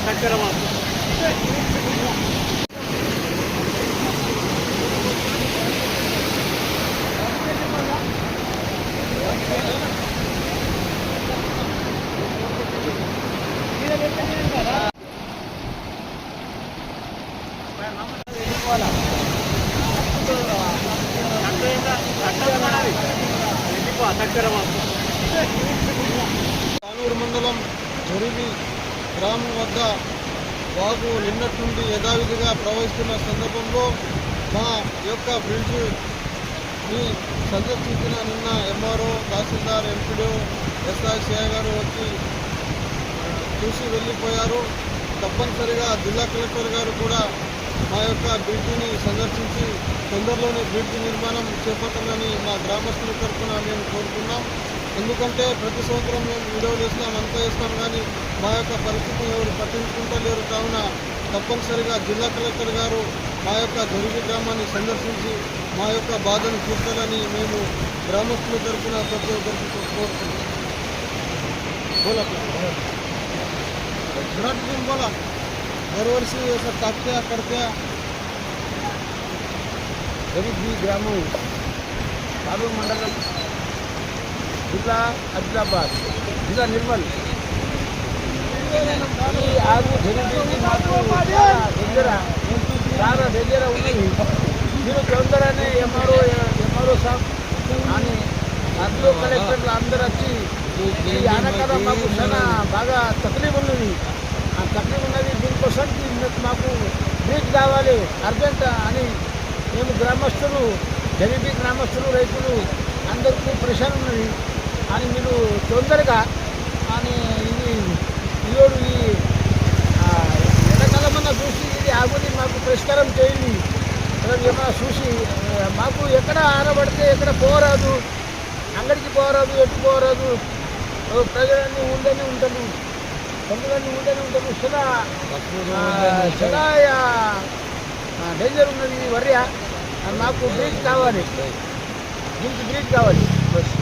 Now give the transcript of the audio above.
సక్రమం సక్రమం కానూరు మండలం జరిగి గ్రామం వద్ద వాగు నిన్నటి నుండి యథావిధిగా ప్రవహిస్తున్న సందర్భంలో మా యొక్క బ్రిడ్జిని సందర్శించిన నిన్న MRO tahsildar MPDO SR CI గారు వచ్చి చూసి వెళ్ళిపోయారు. తప్పనిసరిగా జిల్లా కలెక్టర్ గారు కూడా మా యొక్క బ్రిడ్జిని సందర్శించి తొందరలోనే బ్రిడ్జి నిర్మాణం చేపట్టాలని మా గ్రామస్తుల తరఫున మేము కోరుకున్నాం. ఎందుకంటే ప్రతి సంవత్సరం మేము వీడియోలు వేసినాం అంతా వేస్తాం కానీ మా యొక్క పరిస్థితిని ఎవరు పట్టించుకుంటలేరు కావున తప్పనిసరిగా జిల్లా కలెక్టర్ గారు మా యొక్క దొరికి గ్రామాన్ని సందర్శించి మా యొక్క బాధను తీర్చాలని మేము గ్రామస్తుల తరఫున ప్రతి ఒక్కరికి కోరుతున్నాం बोला विराट तुम्ही बोला दरवर्षी असं टाकत्या करत्या గరీబ్ గ్రామం కారూరు మండలం జిల్లా ఆదిలాబాద్ జిల్లా నిర్మల్. ఈ ఆరు గరీబీ మాకు దగ్గర చాలా దగ్గర ఉంది. మీరు తొందరనే ఎంఆర్ఓ ఎంఆర్ఓ సాబ్ అని అందులో కలెక్టర్లు అందరు వచ్చి ఈ ఆనకర మాకు చాలా బాగా తక్లీఫ్ ఉన్నది. ఆ తక్లీఫ్ ఉన్నది దీనికోసం మాకు బ్రిడ్జ్ కావాలి అర్జెంట్ అని మేము గ్రామస్తులు గరీబీ గ్రామస్తులు రైతులు అందరికీ ప్రెషర్ ఉన్నది. అని మీరు తొందరగా అని ఇది ఈరోడు ఈ ఎండాకాలమన్నా చూసి ఇది ఆగుది మాకు పరిష్కారం చేయండి. ఏమైనా చూసి మాకు ఎక్కడ ఆరబడితే ఎక్కడ పోరాదు. అంగడికి పోరాదు ఎటు పోరాదు. ప్రజలన్నీ ఉండని ఉంటాము తొమ్మిదన్నీ ఉండని ఉంటాము సదా ఆ, డేంజర్ ఉన్నది. వర్య. మాకు బ్రిడ్జ్ కావాలి. దీనికి బ్రిడ్జ్ కావాలి. బస్